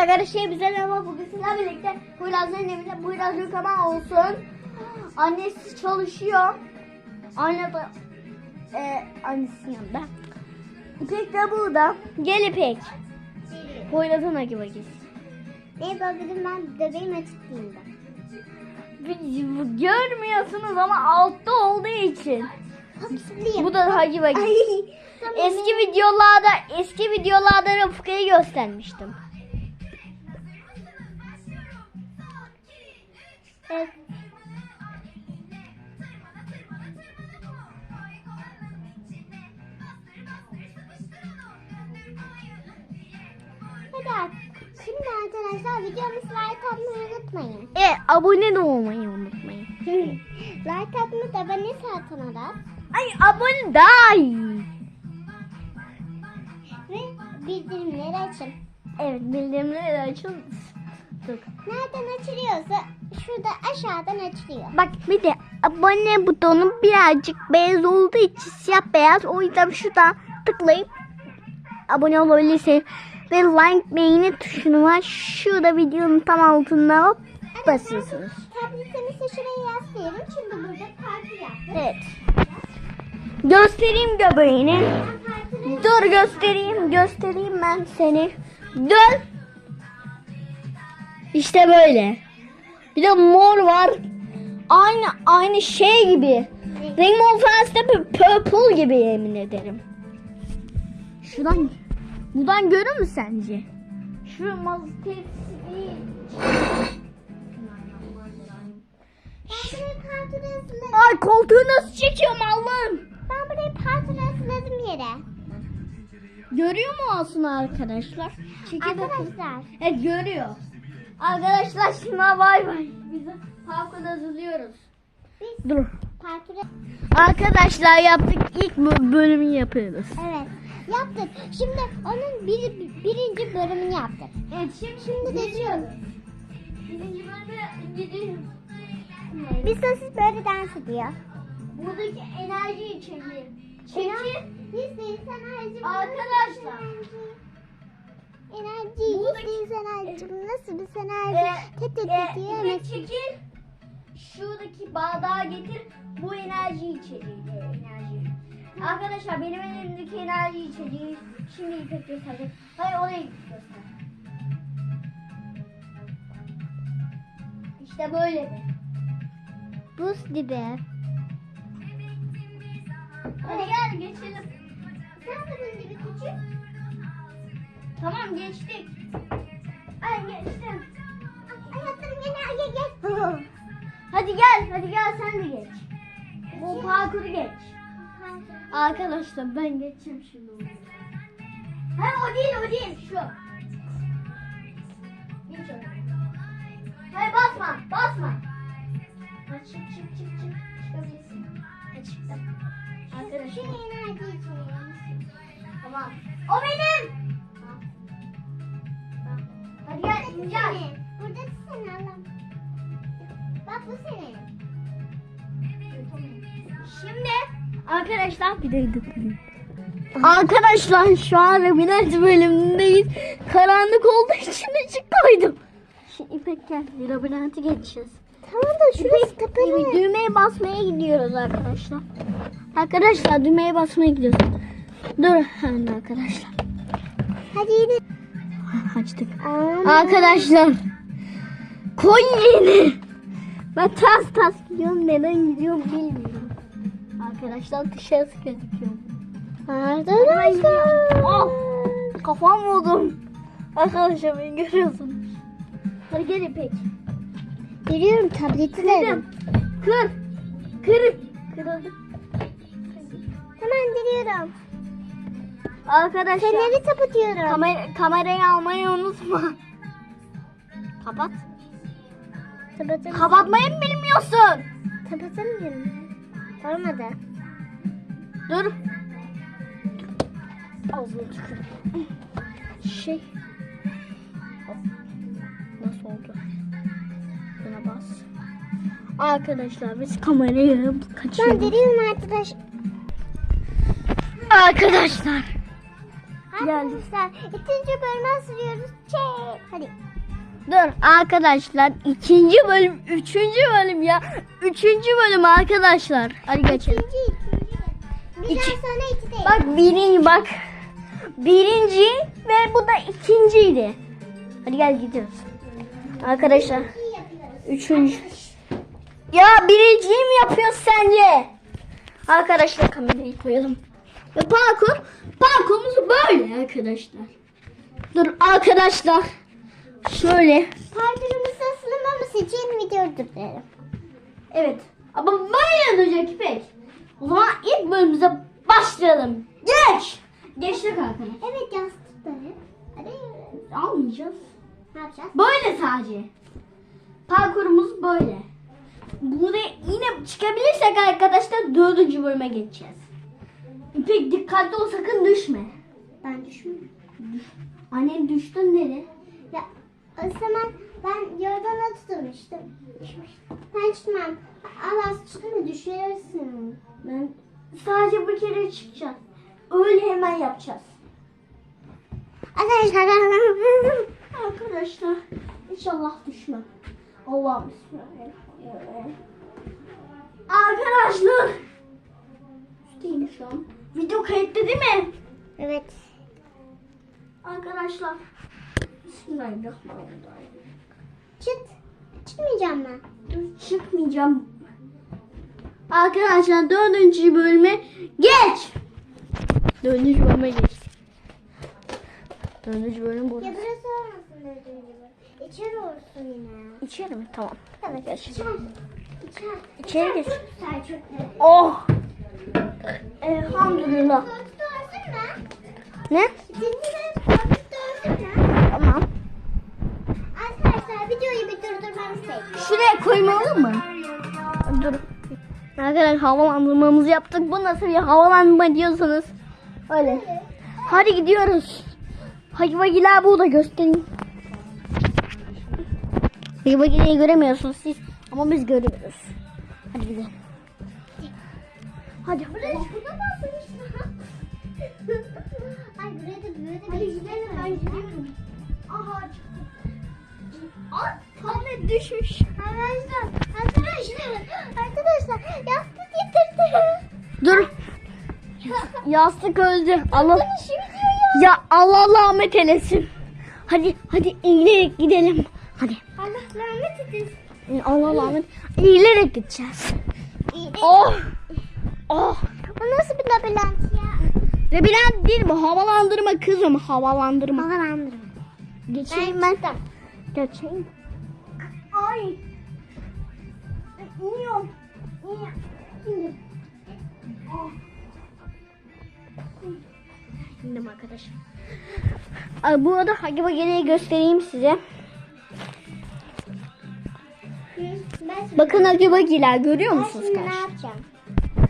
arkadaşlar bize ama bugün sizlerle birlikte Poyraz'ın evinde Poyraz yıkama olsun. Annesi çalışıyor. Anne de e, annesinin yanında. İpek de burada. Gel İpek. Poyraz'ın acı vakit. Neyse dedim ben bebeğim açıklayayım da. Görmüyorsunuz ama altta olduğu için. Hapsılıyım. Bu da hacı vakit. Eski videolarda eski videolarda Rıfkı'yı göstermiştim. Evet. Artık. Şimdi arkadaşlar videomuzu like atmayı unutmayın. E abone de olmayı unutmayın. like atmayı da ben ne zaten da. Ay abone daha iyi. Ve bildirimleri açın. Evet bildirimleri açın. Nereden açılıyorsa şurada aşağıdan açılıyor. Bak bir de abone butonu birazcık beyaz olduğu için siyah beyaz. O yüzden şuradan tıklayıp abone olabilirsiniz. Ve like beğeni tuşunu var. Şurada videonun tam altında hop basıyorsunuz. Tabletimizi şuraya yaslayalım çünkü burada parti yaptık. Evet. Göstereyim göbeğini. Dur göstereyim göstereyim ben seni. Dön. İşte böyle. Bir de mor var. Aynı aynı şey gibi. Rainbow Friends'te bir purple gibi yemin ederim. Şuradan buradan görür mü sence? Şu mazitesi. Ay koltuğu nasıl çekiyorum Allah'ım? Ben buraya parti hazırladım yere. Görüyor mu olsun arkadaşlar? Çekil bakın. Arkadaşlar. Evet görüyor. Arkadaşlar şimdi bay bay. Biz parkurda hazırlıyoruz. Biz Dur. parti Arkadaşlar yaptık ilk bö- bölümü yapıyoruz. Evet. Yaptık. Şimdi onun bir, birinci bölümünü yaptık. Evet şimdi, Şimdi geçiyoruz. Birinci bölüme gidiyoruz. Biz de siz böyle dans ediyor. Buradaki enerji içeriği. Çekil. Yüzde yüz enerji. Arkadaşlar. Enerji. Yüzde yüz enerji. Nasıl bir enerji? Tet tet tet yemek. çekil. Şuradaki bardağı getir. Bu enerji içeriği. e, enerji. Arkadaşlar benim elimdeki enerji içeriği şimdi İpek gösterecek. Hayır orayı göster. İşte böyle bir. Buz dibi. Hadi gel geçelim. Sen de bunun gibi küçük. Tamam geçtik. Ay geçtim. Hayatım gel gel gel. Hadi gel, hadi gel sen de geç. Bu parkuru geç. Arkadaşlar ben geçeceğim şimdi. Hayır o değil o değil şu. Geç onu. Hayır basma basma. Ha, çık çık çık çık. Çıkabilirsin. Ha, çıktım. Şu Arkadaşlar enerji içelim. tamam. O benim. Gel ineceğiz. Burada da sen Allah'ım. Bak bu senin. Şimdi arkadaşlar bir de Arkadaşlar şu an labirent bölümündeyiz. Karanlık olduğu için ışık koydum. Şimdi İpek gel bir labirenti geçeceğiz. Tamam da şurası kapalı. Düğmeye basmaya gidiyoruz arkadaşlar. Arkadaşlar düğmeye basmaya gidiyoruz. Dur hemen arkadaşlar. Hadi yine. Açtık. Aa, Arkadaşlar koy yeni. Ben tas tas gidiyorum neden gidiyorum bilmiyorum. Arkadaşlar dışarısı gözüküyor. Arkadaşlar. Ah! Kafam vurdum. Arkadaşlar beni görüyorsunuz. Hadi gel İpek. Kırdım. dedim. Kır. Kır. Kırıldı. Hemen geliyorum. Arkadaşlar Feneri kapatıyorum. kamera, kamerayı almayı unutma. Kapat. Kapatın. Kapatmayı mı bilmiyorsun? Kapatamıyorum. Olmadı. Dur. Ağzını tükürüm. Şey. Nasıl oldu? Buna bas. Arkadaşlar biz kamerayı Ben kaçıyoruz. geliyorum arkadaş. Arkadaşlar. Arkadaşlar ikinci bölüme sürüyoruz. Çek. Hadi. Dur arkadaşlar ikinci bölüm üçüncü bölüm ya üçüncü bölüm arkadaşlar hadi geçelim. İkinci, ikinci. İki- sonra iki değil. Bak birinci bak birinci ve bu da ikinciydi. Hadi gel gidiyoruz. Arkadaşlar üçüncü. Ya birinciyi mi yapıyorsun sence? Arkadaşlar kamerayı koyalım. Ve parkur parkurumuz böyle arkadaşlar. Dur arkadaşlar. Şöyle. Parkurumuzu sınırlaması için video durduralım. Evet. Ama böyle olacak İpek. O zaman ilk bölümümüze başlayalım. Geç. Geçtik arkadaşlar. Evet yastıkları. Hadi. Almayacağız. Ne yapacağız? Böyle sadece. Parkurumuz böyle. Burada yine çıkabilirsek arkadaşlar dördüncü bölüme geçeceğiz. İpek dikkatli ol sakın düşme. Ben düşmüyorum. Annen düştün nereye? Ya o zaman ben yorgana tutulmuştum. Düşmüştüm. Ben çıkmam. Allah çıkma düşersin. Ben sadece bir kere çıkacağız. Öyle hemen yapacağız. Arkadaşlar. Arkadaşlar inşallah düşmem. Allah'ım bismillahirrahmanirrahim. Arkadaşlar. Üstteyim şu an. Video kayıtlı değil mi? evet. Arkadaşlar. Bismillahirrahmanirrahim. Çıt. Çıkmayacağım mı? Dur çıkmayacağım. Arkadaşlar dördüncü bölüme geç. Dördüncü bölüme geç. Dördüncü bölüm burada. Ya burası olmasın dördüncü bölüm. İçeri olsun yine. İçeri mi? Tamam. Evet. Geç. İçer. İçer. İçeri geç. Çok güzel çöpleri. Oh. Elhamdülillah. Mu? Ne? Tamam. Arkadaşlar videoyu bir durdurmamız. Şuraya koymalı mı? Dur. Arkadaşlar havalandırmamızı yaptık. Bu nasıl bir havalandırma diyorsanız. Öyle. Hadi gidiyoruz. Hayvagiler burada göstereyim. Hayvagileri göremiyorsunuz siz. Ama biz görüyoruz. Hadi gidelim. Hadi. Buraya şurada mı asılmışsın? Ay buraya da böyle Hadi gidelim ben gidiyorum. Aha çıktı. Ay tablet düşmüş. Arkadaşlar, arkadaşlar, arkadaşlar yastık getirdim. Dur. Yastık öldü. Allah. Videoyu. Ya Allah rahmet eylesin. Hadi hadi eğilerek gidelim. Hadi. Allah rahmet eylesin. Allah rahmet. Eğilerek gideceğiz. Oh. Oh. Bu nasıl bir labirent ya? Labirent değil bu. Havalandırma kızım. Havalandırma. Havalandırma. Geçeyim ben. Geçeyim. Ay. İniyorum. İniyorum. Ah. İndim arkadaşlar. Ay, bu arada Hagiba geriye göstereyim size. Ben Bakın Hagiba giler görüyor ben musunuz şimdi ne yapacağım?